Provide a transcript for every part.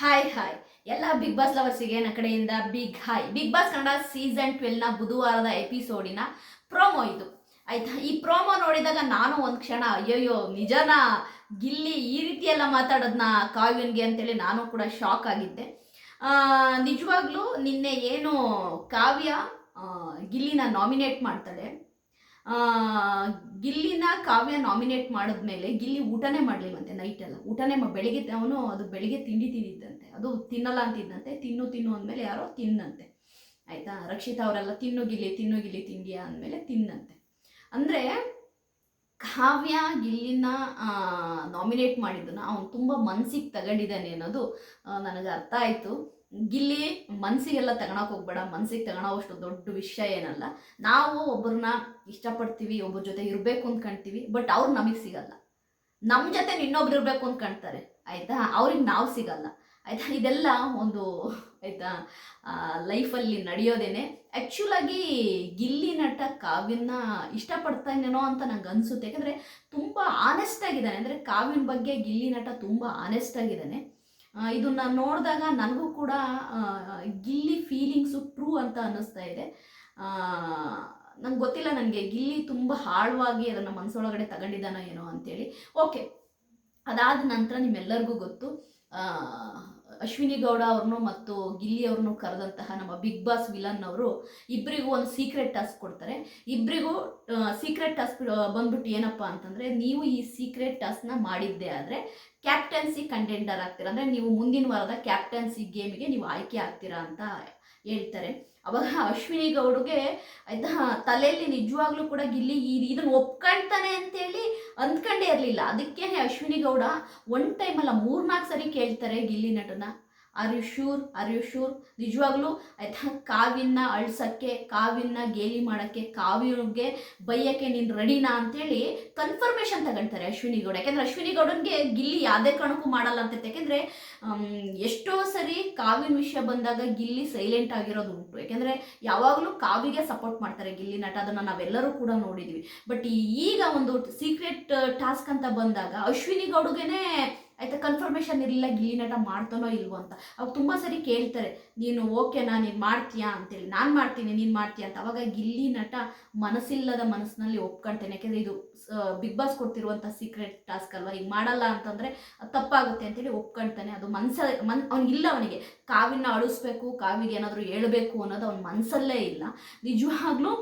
Hi hi ಎಲ್ಲ big boss ಲವರ್ಸಿಗೆ ನನ್ನ ಕಡೆಯಿಂದ big hi big boss Kannada season ಟ್ವೆಲ್ನ ಬುಧವಾರದ ಎಪಿಸೋಡಿನ ಪ್ರೋಮೋ ಇದು. ಆಯ್ತಾ? ಈ ಪ್ರೋಮೋ ನೋಡಿದಾಗ ನಾನು ಒಂದು ಕ್ಷಣ, ಅಯ್ಯೋಯ್ಯೋ, ನಿಜನ? ಗಿಲ್ಲಿ ಈ ರೀತಿ ಎಲ್ಲ ಮಾತಾಡೋದನ್ನ ಕಾವ್ಯನ್ಗೆ ಅಂತೇಳಿ ನಾನು ಕೂಡ ಶಾಕ್ ಆಗಿದ್ದೆ. ನಿಜವಾಗ್ಲೂ ನಿನ್ನೆ ಏನು ಕಾವ್ಯ ಗಿಲ್ಲಿನ ನಾಮಿನೇಟ್ ಮಾಡ್ತಾಳೆ. ಗಿಲ್ಲಿನ ಕಾವ್ಯ ನಾಮಿನೇಟ್ ಮಾಡಿದ್ಮೇಲೆ ಗಿಲ್ಲಿ ಊಟನೇ ನೈಟ್ ಎಲ್ಲ. ಊಟನೇ ಬೆಳಿಗ್ಗೆ ಅವನು ಅದು ಬೆಳಿಗ್ಗೆ ತಿಂಡಿ ತಿಂದಿದ್ದಂತೆ. ಅದು ತಿನ್ನಲ್ಲ ಅಂತಿದ್ದಂತೆ. ತಿನ್ನು ತಿನ್ನು ಅಂದಮೇಲೆ ಯಾರೋ ತಿನ್ನಂತೆ. ಆಯಿತಾ? ರಕ್ಷಿತಾ ಅವರೆಲ್ಲ ತಿನ್ನು ಗಿಲ್ಲಿ ತಿನ್ನು ಗಿಲ್ಲಿ ತಿಂಡಿಯಾ ಅಂದಮೇಲೆ ತಿನ್ನಂತೆ. ಅಂದರೆ ಕಾವ್ಯ ಗಿಲ್ಲಿನ ನಾಮಿನೇಟ್ ಮಾಡಿದ್ದನ್ನು ಅವನು ತುಂಬ ಮನಸ್ಸಿಗೆ ತಗೊಂಡಿದ್ದಾನೆ ಅನ್ನೋದು ನನಗೆ ಅರ್ಥ ಆಯಿತು. ಗಿಲ್ಲಿ ಮನಸ್ಸಿಗೆಲ್ಲ ತಗೊಳಕ್ ಹೋಗ್ಬೇಡ, ಮನ್ಸಿಗೆ ತಗೊಳೋವಷ್ಟು ದೊಡ್ಡ ವಿಷಯ ಏನಲ್ಲ. ನಾವು ಒಬ್ಬರನ್ನ ಇಷ್ಟಪಡ್ತೀವಿ ಒಬ್ಬರ ಜೊತೆ ಇರಬೇಕು ಅಂತ ಕಾಣ್ತೀವಿ ಬಟ್ ಅವ್ರು ನಮಗೆ ಸಿಗಲ್ಲ. ನಮ್ಮ ಜೊತೆ ಇನ್ನೊಬ್ರು ಇರಬೇಕು ಅಂತ ಕಾಣ್ತಾರೆ ಆಯಿತಾ? ಅವ್ರಿಗೆ ನಾವು ಸಿಗಲ್ಲ. ಆಯಿತಾ? ಇದೆಲ್ಲ ಒಂದು, ಆಯಿತಾ ಲೈಫಲ್ಲಿ ನಡೆಯೋದೇನೆ. ಆ್ಯಕ್ಚುಲಾಗಿ ಗಿಲ್ಲಿ ನಟ ಕಾವ್ಯನ ಇಷ್ಟಪಡ್ತಾನೇನೋ ಅಂತ ನಂಗೆ ಅನಿಸುತ್ತೆ. ಯಾಕಂದರೆ ತುಂಬ ಆನೆಸ್ಟ್ ಆಗಿದ್ದಾನೆ. ಅಂದರೆ ಕಾವ್ಯನ ಬಗ್ಗೆ ಗಿಲ್ಲಿ ನಟ ತುಂಬ ಆನೆಸ್ಟ್ ಆಗಿದ್ದಾನೆ. ಇದನ್ನ ನೋಡಿದಾಗ ನನಗೂ ಕೂಡ ಗಿಲ್ಲಿ ಫೀಲಿಂಗ್ಸು ಟ್ರೂ ಅಂತ ಅನ್ನಿಸ್ತಾ ಇದೆ. ನಂಗೆ ಗೊತ್ತಿಲ್ಲ ನನಗೆ ಗಿಲ್ಲಿ ತುಂಬ ಆಳವಾಗಿ ಅದನ್ನು ಮನಸ್ಸೊಳಗಡೆ ತಗೊಂಡಿದ್ದಾನೋ ಏನೋ ಅಂತೇಳಿ. ಓಕೆ ಅದಾದ ನಂತರ ನಿಮ್ಮೆಲ್ಲರಿಗೂ ಗೊತ್ತು. ಅಶ್ವಿನಿ ಗೌಡ ಅವ್ರನ್ನು ಮತ್ತು ಗಿಲ್ಲಿ ಅವ್ರನ್ನು ಕರೆದಂತಹ ನಮ್ಮ ಬಿಗ್ ಬಾಸ್ ವಿಲನ್ ಅವರು ಇಬ್ಬರಿಗೂ ಒಂದು ಸೀಕ್ರೆಟ್ ಟಾಸ್ಕ್ ಕೊಡ್ತಾರೆ. ಇಬ್ಬರಿಗೂ ಸೀಕ್ರೆಟ್ ಟಾಸ್ಕ್ ಬಂದ್ಬಿಟ್ಟು ಏನಪ್ಪ ಅಂತಂದರೆ ನೀವು ಈ ಸೀಕ್ರೆಟ್ ಟಾಸ್ಕ್ನ ಮಾಡಿದ್ದೆ ಆದರೆ ಕ್ಯಾಪ್ಟನ್ಸಿ ಕಂಟೆಂಡರ್ ಆಗ್ತೀರಾ. ಅಂದರೆ ನೀವು ಮುಂದಿನ ವಾರದ ಕ್ಯಾಪ್ಟನ್ಸಿ ಗೇಮ್ಗೆ ನೀವು ಆಯ್ಕೆ ಆಗ್ತೀರಾ ಅಂತ ಹೇಳ್ತಾರೆ. ಅವಾಗ ಅಶ್ವಿನಿ ಗೌಡ್ಗೆ ಆಯ್ತಾ ತಲೆಯಲ್ಲಿ ನಿಜವಾಗ್ಲೂ ಕೂಡ ಗಿಲ್ಲಿ ಇದನ್ನ ಒಪ್ಕೊಳ್ತಾನೆ ಅಂತೇಳಿ ಅಂದ್ಕೊಂಡೇ ಇರಲಿಲ್ಲ. ಅದಕ್ಕೇನೆ ಅಶ್ವಿನಿ ಗೌಡ ಒನ್ ಟೈಮ್ ಅಲ್ಲ ಮೂರ್ನಾಲ್ಕು ಸರಿ ಕೇಳ್ತಾರೆ ಗಿಲ್ಲಿ ನಟನ. Are you sure are you ನಿಜವಾಗ್ಲೂ ಆಯ್ತಾ ಕಾವಿನ ಅಳ್ಸಕ್ಕೆ ಕಾವಿನ ಗೇಲಿ ಮಾಡೋಕ್ಕೆ ಕಾವ್ಯಗೆ ಬೈಯಕ್ಕೆ ನೀನು ರೆಡಿನಾ ಅಂತೇಳಿ ಕನ್ಫರ್ಮೇಷನ್ ತಗೊಳ್ತಾರೆ ಅಶ್ವಿನಿ ಗೌಡ. ಯಾಕೆಂದ್ರೆ ಅಶ್ವಿನಿ ಗೌಡನ್ಗೆ ಗಿಲ್ಲಿ ಯಾವುದೇ ಕಾರಣಕ್ಕೂ ಮಾಡಲ್ಲ ಅಂತ ಯಾಕೆಂದರೆ ಎಷ್ಟೋ ಸರಿ ಕಾವಿನ ವಿಷಯ ಬಂದಾಗ ಗಿಲ್ಲಿ ಸೈಲೆಂಟ್ ಆಗಿರೋದು ಉಂಟು. ಯಾಕೆಂದರೆ ಯಾವಾಗಲೂ ಕಾವಿಗೆ ಸಪೋರ್ಟ್ ಮಾಡ್ತಾರೆ ಗಿಲ್ಲಿ ನಟ. ಅದನ್ನು ನಾವೆಲ್ಲರೂ ಕೂಡ ನೋಡಿದ್ವಿ. ಬಟ್ ಈಗ ಒಂದು ಸೀಕ್ರೆಟ್ ಟಾಸ್ಕ್ ಅಂತ ಬಂದಾಗ ಅಶ್ವಿನಿ ಗೌಡ್ಗೆನೇ ಆಯ್ತಾ ಕನ್ಫರ್ಮೇಷನ್ ಇರಲಿಲ್ಲ, ಗಿಲ್ಲಿ ನಟ ಮಾಡ್ತಾನೋ ಇಲ್ವೋ ಅಂತ. ಅವಾಗ ತುಂಬ ಸರಿ ಕೇಳ್ತಾರೆ, ನೀನು ಓಕೆನಾ ನೀನು ಮಾಡ್ತೀಯಾ ಅಂತೇಳಿ. ನಾನು ಮಾಡ್ತೀನಿ, ನೀನು ಮಾಡ್ತೀಯಾ ಅಂತ. ಅವಾಗ ಗಿಲ್ಲಿ ನಟ ಮನಸ್ಸಿಲ್ಲದ ಮನಸ್ಸಿನಲ್ಲಿ ಒಪ್ಕೊಳ್ತೇನೆ ಯಾಕೆಂದರೆ ಇದು ಬಿಗ್ ಬಾಸ್ ಕೊಡ್ತಿರುವಂಥ ಸೀಕ್ರೆಟ್ ಟಾಸ್ಕ್ ಅಲ್ವಾ? ಈಗ ಮಾಡಲ್ಲ ಅಂತಂದರೆ ತಪ್ಪಾಗುತ್ತೆ ಅಂತೇಳಿ ಒಪ್ಕೊಳ್ತಾನೆ ಅದು ಮನ್ಸ, ಮನ್ ಅವನಿಗಿಲ್ಲ ಅವನಿಗೆ. ಕಾವಿನ ಅಳಿಸ್ಬೇಕು, ಕಾವಿಗೆ ಏನಾದರೂ ಹೇಳಬೇಕು ಅನ್ನೋದು ಅವನ ಮನಸ್ಸಲ್ಲೇ ಇಲ್ಲ. ನಿಜವಾಗ್ಲೂ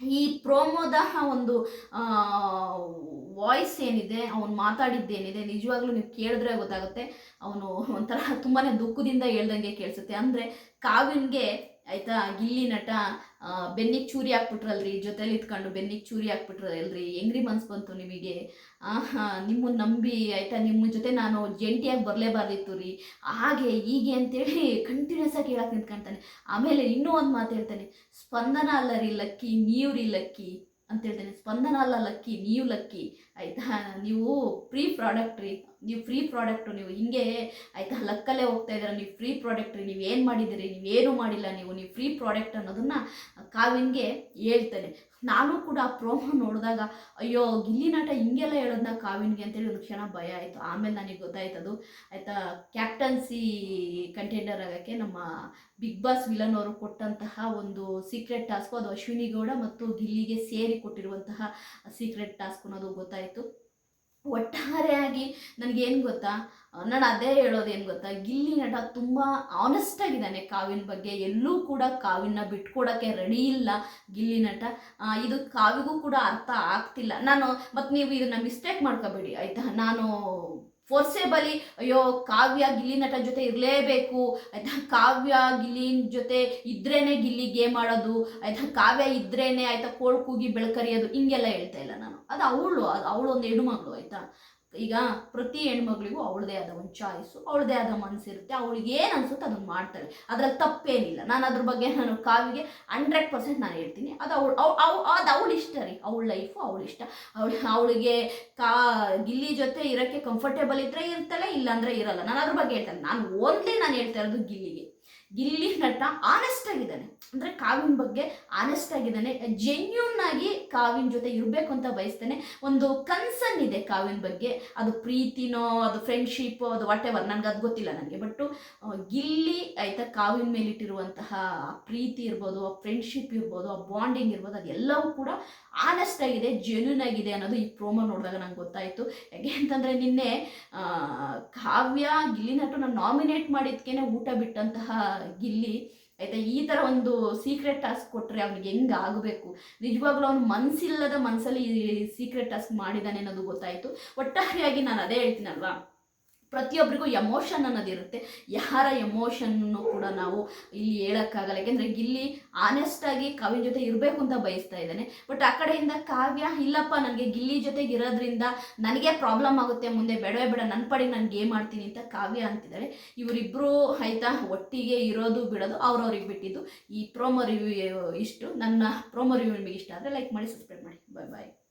ಈ ಪ್ರೋಮೋದ ಒಂದು ವಾಯ್ಸ್ ಏನಿದೆ, ಅವನು ಮಾತಾಡಿದ್ದೇನಿದೆ ನಿಜವಾಗ್ಲೂ ನೀವು ಕೇಳಿದ್ರೆ ಗೊತ್ತಾಗುತ್ತೆ. ಅವನು ಒಂಥರ ತುಂಬಾ ದುಃಖದಿಂದ ಹೇಳ್ದಂಗೆ ಕೇಳಿಸುತ್ತೆ. ಅಂದರೆ ಕಾವಿನ್ಗೆ ಆಯ್ತಾ, ಗಿಲ್ಲಿ ನಟ ಬೆನ್ನಿಗೆ ಚೂರಿ ಹಾಕ್ಬಿಟ್ರಲ್ರಿ, ಜೊತೆಲಿ ಇತ್ಕೊಂಡು ಬೆನ್ನಿಗೆ ಚೂರಿ ಹಾಕ್ಬಿಟ್ರಲ್ರಿ, ಹೆಂಗ್ರಿ ಮನ್ಸು ಬಂತು ನಿಮಗೆ? ನಿಮ್ಮನ್ನು ನಂಬಿ, ಆಯ್ತಾ ನಿಮ್ಮ ಜೊತೆ ನಾನು ಜಂಟಿಯಾಗಿ ಬರಲೇಬಾರ್ದಿತ್ತು ರೀ ಹಾಗೆ, ಹೀಗೆ ಅಂತೇಳಿ ಕಂಟಿನ್ಯೂಸ್ ಆಗಿ ಹೇಳಕ್ಕೆ ನಿಂತ್ಕೊಂತಾನೆ. ಆಮೇಲೆ ಇನ್ನೂ ಒಂದು ಮಾತು ಹೇಳ್ತಾನೆ, ಸ್ಪಂದನ ಅಲ್ಲ ರೀ ಲಕ್ಕಿ ನೀವು ರೀ ಲಕ್ಕಿ. ಅಂತ ಹೇಳ್ತೇನೆ ಸ್ಪಂದನ ಅಲ್ಲ ಲಕ್ಕಿ ನೀವು ಲಕ್ಕಿ ಆಯಿತಾ? ನೀವು ಪ್ರೀ ಪ್ರಾಡಕ್ಟ್ ರೀ. ನೀವು ಫ್ರೀ ಪ್ರಾಡಕ್ಟು ನೀವು ಹಿಂಗೆ ಆಯಿತಾ, ಲಕ್ಕಲ್ಲೇ ಹೋಗ್ತಾ ಇದ್ದೀರಾ, ನೀವು ಫ್ರೀ ಪ್ರಾಡಕ್ಟ್ ನೀವು ಏನು ಮಾಡಿದ್ದೀರಿ ನೀವೇನು ಮಾಡಿಲ್ಲ ನೀವು ನೀವು ಫ್ರೀ ಪ್ರಾಡಕ್ಟ್ ಅನ್ನೋದನ್ನು ಕಾವಿನ್ಗೆ ಹೇಳ್ತಾನೆ. ನಾನು ಕೂಡ ಆ ಪ್ರೋಮೋ ನೋಡಿದಾಗ, ಅಯ್ಯೋ, ಗಿಲ್ಲಿ ನಾಟ ಹಿಂಗೆಲ್ಲ ಹೇಳೋದನ್ನ ಕಾವಿನ್ಗೆ ಅಂತೇಳಿ ಒಂದು ಕ್ಷಣ ಭಯ ಆಯಿತು. ಆಮೇಲೆ ನನಗೆ ಗೊತ್ತಾಯ್ತು ಅದು. ಆಯಿತಾ ಕ್ಯಾಪ್ಟನ್ಸಿ ಕಂಟೆಂಡರ್ ಆಗೋಕ್ಕೆ ನಮ್ಮ ಬಿಗ್ ಬಾಸ್ ವಿಲನ್ ಅವರು ಕೊಟ್ಟಂತಹ ಒಂದು ಸೀಕ್ರೆಟ್ ಟಾಸ್ಕು ಅದು ಅಶ್ವಿನಿ ಗೌಡ ಮತ್ತು ಗಿಲ್ಲಿಗೆ ಸೇರಿ ಕೊಟ್ಟಿರುವಂತಹ ಸೀಕ್ರೆಟ್ ಟಾಸ್ಕ್ ಅನ್ನೋದು ಗೊತ್ತಾಯಿತು. ಒಟ್ಟಾರೆಯಾಗಿ ನನಗೇನು ಗೊತ್ತಾ? ನಾನು ಅದೇ ಹೇಳೋದು ಏನು ಗೊತ್ತಾ? ಗಿಲ್ಲಿ ನಟ ತುಂಬ ಆನೆಸ್ಟ್ ಆಗಿದ್ದಾನೆ ಕಾವಿನ ಬಗ್ಗೆ. ಎಲ್ಲೂ ಕೂಡ ಕಾವಿನ ಬಿಟ್ಕೊಡೋಕ್ಕೆ ರೆಡಿ ಇಲ್ಲ ಗಿಲ್ಲಿ ನಟ. ಇದು ಕಾವಿಗೂ ಕೂಡ ಅರ್ಥ ಆಗ್ತಿಲ್ಲ. ನಾನು ಮತ್ತು ನೀವು ಇದನ್ನ ಮಿಸ್ಟೇಕ್ ಮಾಡ್ಕೋಬೇಡಿ, ಆಯಿತಾ? ನಾನು ಫೋರ್ಸೇಬಲಿ ಅಯ್ಯೋ, ಕಾವ್ಯ ಗಿಲ್ಲಿ ನಟ ಜೊತೆ ಇರಲೇಬೇಕು. ಆಯ್ತಾ, ಕಾವ್ಯ ಗಿಲ್ಲಿನ ಜೊತೆ ಇದ್ರೇನೆ ಗಿಲ್ಲಿ ಗೇಮ್ ಆಡೋದು. ಆಯ್ತಾ, ಕಾವ್ಯ ಇದ್ರೇನೆ, ಆಯ್ತಾ, ಕೋಳ್ ಕೂಗಿ ಬೆಳ್ಕರಿಯೋದು. ಹಿಂಗೆಲ್ಲ ಹೇಳ್ತಾ ಇಲ್ಲ ನಾನು. ಅದು ಅವಳು ಅದು ಅವಳು ಒಂದು ಹೆಣ್ಮಗಳು ಆಯ್ತಾ. ಈಗ ಪ್ರತಿ ಹೆಣ್ಮಗಳಿಗೂ ಅವಳದೇ ಆದ ಒಂದು ಚಾಯ್ಸು ಅವಳದೇ ಆದ ಮನಸ್ಸಿರುತ್ತೆ ಅವಳಿಗೆ ಏನು ಅನ್ಸುತ್ತೆ ಅದನ್ನು ಮಾಡ್ತಾಳೆ. ಅದ್ರಲ್ಲಿ ತಪ್ಪೇನಿಲ್ಲ. ನಾನು ಅದ್ರ ಬಗ್ಗೆ ನಾನು ಕಾವಿಗೆ ಹಂಡ್ರೆಡ್ ಪರ್ಸೆಂಟ್ ನಾನು ಹೇಳ್ತೀನಿ. ಅದು ಅವಳು, ಅವು ಅದು ಅವಳು ಇಷ್ಟ ರೀ. ಅವಳ ಲೈಫು ಅವಳು ಇಷ್ಟ. ಅವಳು, ಅವಳಿಗೆ ಕಾ, ಗಿಲ್ಲಿ ಜೊತೆ ಇರೋಕ್ಕೆ ಕಂಫರ್ಟೇಬಲ್ ಇದ್ದರೆ ಇರ್ತಾಳೆ, ಇಲ್ಲಾಂದರೆ ಇರಲ್ಲ. ನಾನು ಅದ್ರ ಬಗ್ಗೆ ಹೇಳ್ತಾನೆ. ನಾನು ಓನ್ಲಿ ನಾನು ಹೇಳ್ತಾ ಇರೋದು ಗಿಲ್ಲಿಗೆ. ಗಿಲ್ಲಿ ನಟ ಆನೆಸ್ಟ್ ಆಗಿದ್ದಾನೆ. ಅಂದ್ರೆ ಕಾವಿನ ಬಗ್ಗೆ ಆನೆಸ್ಟ್ ಆಗಿದ್ದಾನೆ. ಜೆನ್ಯೂನ್ ಆಗಿ ಕಾವಿನ ಜೊತೆ ಇರಬೇಕು ಅಂತ ಬಯಸ್ತಾನೆ. ಒಂದು ಕನ್ಸರ್ನ್ ಇದೆ ಕಾವಿನ ಬಗ್ಗೆ. ಅದು ಪ್ರೀತಿನೋ, ಅದು ಫ್ರೆಂಡ್ಶಿಪ್ ಅದು ವಾಟ್ ಎವರ್ ನನಗೆ ಅದು ಗೊತ್ತಿಲ್ಲ ನನಗೆ. ಬಟ್ ಗಿಲ್ಲಿ ಆಯ್ತಾ ಕಾವಿನ ಮೇಲಿಟ್ಟಿರುವಂತಹ ಪ್ರೀತಿ ಇರ್ಬೋದು, ಆ ಫ್ರೆಂಡ್ಶಿಪ್ ಇರ್ಬೋದು, ಆ ಬಾಂಡಿಂಗ್ ಇರ್ಬೋದು, ಅದೆಲ್ಲವೂ ಕೂಡ ಆನೆಸ್ಟ್ ಆಗಿದೆ ಜೆನ್ಯೂನ್ ಆಗಿದೆ ಅನ್ನೋದು ಈ ಪ್ರೋಮೋ ನೋಡಿದಾಗ ನಂಗೆ ಗೊತ್ತಾಯಿತು. ಯಾಕೆ ಅಂತಂದರೆ ನಿನ್ನೆ ಕಾವ್ಯ, ಗಿಲ್ಲಿ ನಟು ನಾನು ನಾಮಿನೇಟ್ ಮಾಡಿದ್ಕೇನೆ ಊಟ ಬಿಟ್ಟಂತಹ ಗಿಲ್ಲಿ, ಆಯ್ತಾ? ಈ ಥರ ಒಂದು ಸೀಕ್ರೆಟ್ ಟಾಸ್ಕ್ ಕೊಟ್ಟರೆ ಅವ್ನಿಗೆ ಹೆಂಗೆ ಆಗಬೇಕು? ನಿಜವಾಗ್ಲೂ ಅವ್ನು ಮನಸ್ಸಿಲ್ಲದ ಮನಸ್ಸಲ್ಲಿ ಸೀಕ್ರೆಟ್ ಟಾಸ್ಕ್ ಮಾಡಿದಾನೆ ಅನ್ನೋದು ಗೊತ್ತಾಯಿತು. ಒಟ್ಟಾರೆಯಾಗಿ ನಾನು ಅದೇ ಹೇಳ್ತೀನಲ್ವಾ? ಪ್ರತಿಯೊಬ್ಬರಿಗೂ ಎಮೋಷನ್ ಅನ್ನೋದಿರುತ್ತೆ ಯಾರ ಎಮೋಷನ್ನು ಕೂಡ ನಾವು ಇಲ್ಲಿ ಹೇಳೋಕ್ಕಾಗಲ್ಲ. ಯಾಕೆಂದರೆ ಗಿಲ್ಲಿ ಆನೆಸ್ಟಾಗಿ ಕಾವ್ಯ ಜೊತೆ ಇರಬೇಕು ಅಂತ ಬಯಸ್ತಾ ಇದ್ದಾನೆ. ಬಟ್ ಆ ಕಡೆಯಿಂದ ಕಾವ್ಯ, ಇಲ್ಲಪ್ಪ, ನನಗೆ ಗಿಲ್ಲಿ ಜೊತೆಗೆ ಇರೋದ್ರಿಂದ ನನಗೆ ಪ್ರಾಬ್ಲಮ್ ಆಗುತ್ತೆ, ಮುಂದೆ ಬೇಡವೇ ಬೇಡ ನನ್ನ ಪಡೆಗೆ ನಾನು ಗೇಮ್ ಮಾಡ್ತೀನಿ ಅಂತ ಕಾವ್ಯ ಅಂತಿದ್ದಾರೆ ಇವರಿಬ್ಬರು ಆಯಿತಾ, ಒಟ್ಟಿಗೆ ಇರೋದು, ಬಿಡೋದು, ಅವ್ರವ್ರಿಗೆ ಬಿಟ್ಟಿದ್ದು. ಈ ಪ್ರೋಮೋ ರಿವ್ಯೂ ಇಷ್ಟು. ನನ್ನ ಪ್ರೋಮೋ ರಿವ್ಯೂ ನಿಮಗೆ ಇಷ್ಟ ಆದರೆ ಲೈಕ್ ಮಾಡಿ ಸಬ್ಸ್ಕ್ರೈಬ್ ಮಾಡಿ. ಬಾಯ್ ಬಾಯ್